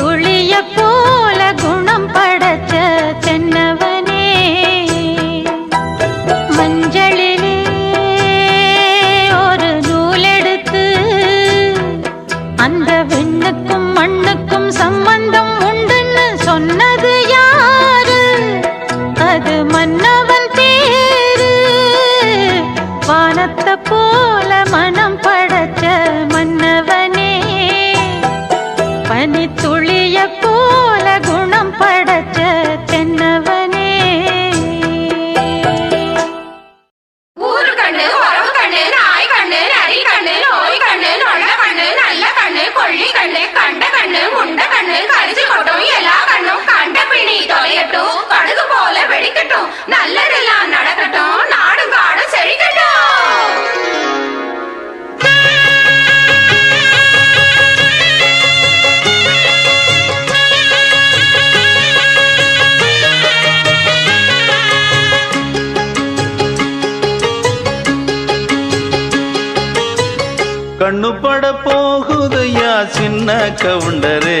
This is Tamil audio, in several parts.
துளிய போல குணம் படைச்ச சென்னவனே. மஞ்சளிலே ஒரு நூலெடுத்து அந்த விண்ணுக்கும் மண்ணுக்கும் சம்பந்தம் உண்டுன்னு சொன்னது யாரு? அது மன்னவன் பேரு. வானத்தை போல மனம் படைச்ச நல்லதெல்லாம் நடக்கட்டும் நாடும் காடும் செழிக்கட்டும். கண்ணு பட போகுதையா சின்ன கவுண்டரே.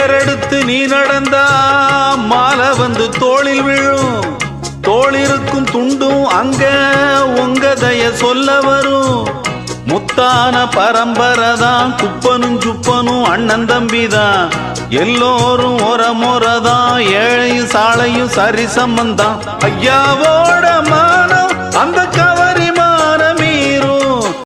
ஏறெடுத்து நீ நடந்தா மாலை வந்து தோளில் விழும். தோளிருக்கும் துண்டும் அங்க உங்க தய சொல்ல வரும். முத்தான பரம்பரை தான் குப்பனும் சுப்பனும் அண்ணன் தம்பி தான். எல்லோரும் ஒரமுறை தான் ஏழையும் சாலையும் சரி சம்பந்தான் ஐயாவோட மா